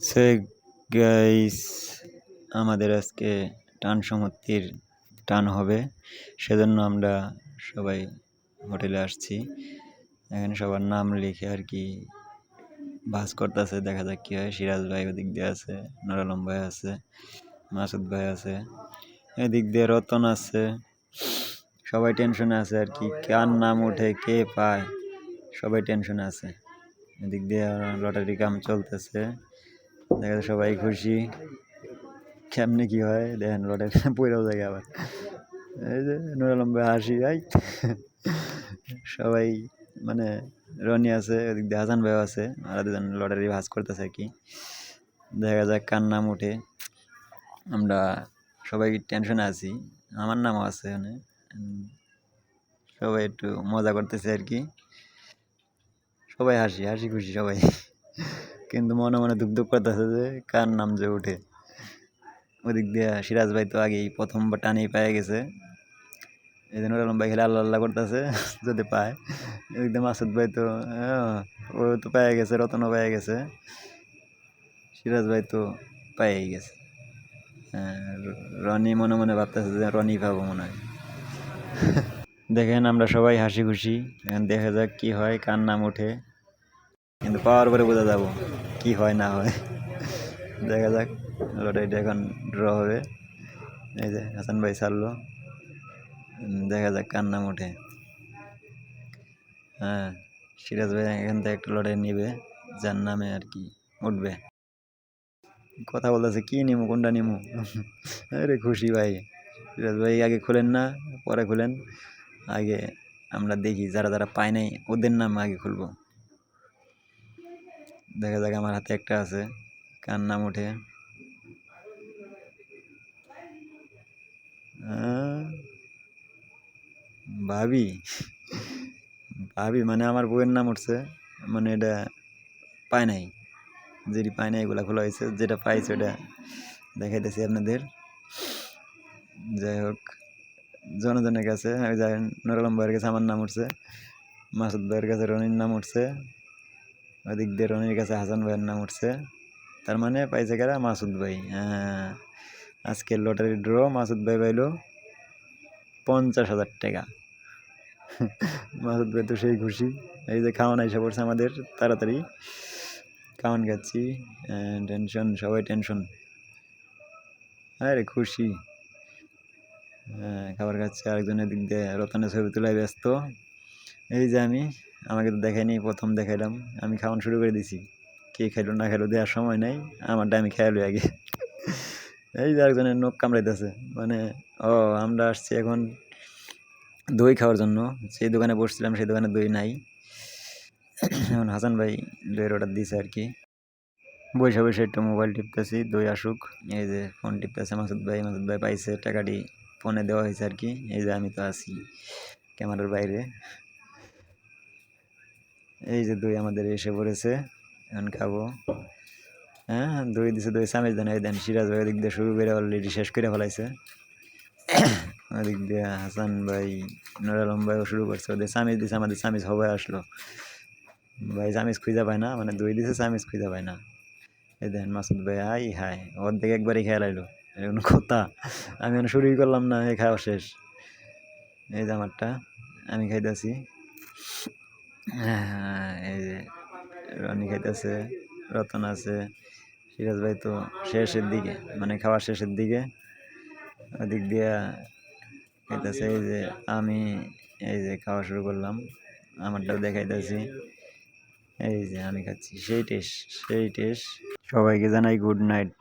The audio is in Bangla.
সে গাইস আমাদের আজকে টান সমুদ্রের টান হবে। সেজন্য আমরা সবাই হোটেলে আসছি। এখানে সবার নাম লিখে আর কি বাস করতেছে। দেখা যাক কি হয়। সিরাজ ভাই ওদিক দিয়ে আছে নুর আলম ভাই আছে, মাসুদ ভাই আছে, এদিক দিয়ে রতন আছে। সবাই টেনশনে আছে আর কি, কার নাম উঠে কে পায়? সবাই টেনশনে আছে। এদিক দিয়ে লটারি কাম চলতেছে। দেখা যায় সবাই খুশি। কেমনে কি হয়, দেখেন লটারি পয়রাও যায় আবার। এই যে নুর আলম ভাই হাসি ভাই সবাই মানে রনি আছে, ওদিক দিয়ে হাসান ভাইও আছে, আর দুজন লটারি ভাজ করতেছে আর কি। দেখা যাক কার নাম উঠে আমরা সবাই টেনশনে আছি, আমার নামও আছে ওখানে সবাই একটু মজা করতেছে আর কি। সবাই হাসি হাসি খুশি সবাই। কিন্তু মনে মনে দুঃখ দুঃখ করতেছে যে, কার নাম যে উঠে। ওদিক দিয়ে সিরাজ ভাই তো আগেই প্রথমবার টানেই পেয়ে গেছে। এই জন্য আলম ভাই খেলে আল্লাহ আল্লাহ করতেছে, যদি পায়। এদিক দিয়ে মাসুদ ভাই তো ও তো পেয়ে গেছে, রতনও পেয়ে গেছে। সিরাজ ভাই তো পেয়েই গেছে। রনি মনে মনে ভাবতেছে যে, রনি পাবো মনে হয়। দেখেন আমরা সবাই হাসি খুশি। দেখা যাক কি হয়, কার নাম ওঠে। কিন্তু পাওয়ার পরে বোঝা যাব কি হয় না হয়। দেখা যাক, লটারিটা এখন ড্র হবে। এই যে হাসান ভাই ছাড়লো। দেখা যাক কার নাম ওঠে। হ্যাঁ সিরাজ ভাই এখান থেকে একটা লটারি নিবে, যার নামে আর কি উঠবে। কথা বলতেছে, কি নিমু, কোনটা নিমু? আরে খুশি ভাই। সিরাজ ভাই আগে খুলেন না, পরে খুলেন। আগে আমরা দেখি, যারা যারা পায় নাই, ওদের নাম আগে খুলবো। দেখা যাক আমার হাতে একটা আছে। কার নাম ওঠে? ভাবি। ভাবি মানে আমার বউয়ের নাম উঠছে। মানে এটা পায় নাই। যেটি পায় নাই, এগুলা খোলা হয়েছে। যেটা পাইছে ওটা দেখাইতেছি আপনাদের। যাই হোক, জনজনের কাছে, ওই যে নুরালম ভাইয়ের কাছে আমার নাম উঠছে। মাসুদ ভাইয়ের কাছে রনির নাম উঠছে। ওদিক দিয়ে কাছে হাসান ভাইয়ের নাম উঠছে। তার মানে পাইছে কারা? মাসুদ ভাই। হ্যাঁ। আজকের লটারি ড্র মাসুদ ভাই পাইলো পঞ্চাশ হাজার টাকা। মাসুদ ভাই তো সেই খুশি। এই যে খাওয়ান এসে পড়ছে আমাদের, তাড়াতাড়ি। খাওয়ান খাচ্ছি। টেনশন, সবাই টেনশন। আরে খুশি। হ্যাঁ খাবার খাচ্ছে আরেকজনের দিক দিয়ে। রতনের ছবি তোলায় ব্যস্ত। এই যে আমি, আমাকে তো দেখাই দেখায়নি প্রথম দেখাইলাম। আমি খাওয়ান শুরু করে দিছি। কে খাইলো না খাইলো দেওয়ার সময় নাই, আমারটা আমি খেয়ালো আগে। এই যে একজনের নখ কামড়াইতেছে। মানে ও, আমরা আসছি এখন দই খাওয়ার জন্য। সেই দোকানে বসছিলাম, সেই দোকানে দই নাই। এখন হাসান ভাই দইয়ের অর্ডার দিয়েছে আর কি। বসে বসে একটু মোবাইল টিপতেছি, দই আসুক। এই যে ফোন টিপতেছে মাসুদ ভাই মাসুদ ভাই পাইছে, টাকাটি ফোনে দেওয়া হয়েছে আর কি। এই যে আমি তো আছি ক্যামেরার বাইরে। এই যে দই আমাদের এসে পড়েছে, এখন খাব। হ্যাঁ দই দিছে, দই সামিজ দেন এই দেন, সিরাজ ভাই ওদিক দিয়ে শুরু করে অলরেডি শেষ করে ফেলাইছে। ওদিক দিয়ে হাসান ভাই নুর আলম ভাইও শুরু করছে। ওদের সামিজ দিছে, আমাদের সামিজ হবে আসলো। ভাই সামিজ খুঁজে পায় না মানে দই দিছে সামিজ খুঁজে পায় না। এই দেন, মাসুদ ভাই হাই হাই অর্ধেক একবারই খেয়াল আইলো এরকম কথা, আমি এখন শুরুই করলাম না, এই খাওয়া শেষ। এই যে আমারটা, আমি খাইতেছি। হ্যাঁ এই যে রনি খাইতেছে, রতন আছে সিরাজ ভাই তো শেষের দিকে মানে খাওয়ার শেষের দিকে। ওদিক দিয়া খাইতেছে, এই যে আমি এই যে খাওয়া শুরু করলাম, আমারটাও দেখাইতেছি। এই যে আমি খাচ্ছি, সেই টেস্ট সেই টেস্ট সবাইকে জানাই গুড নাইট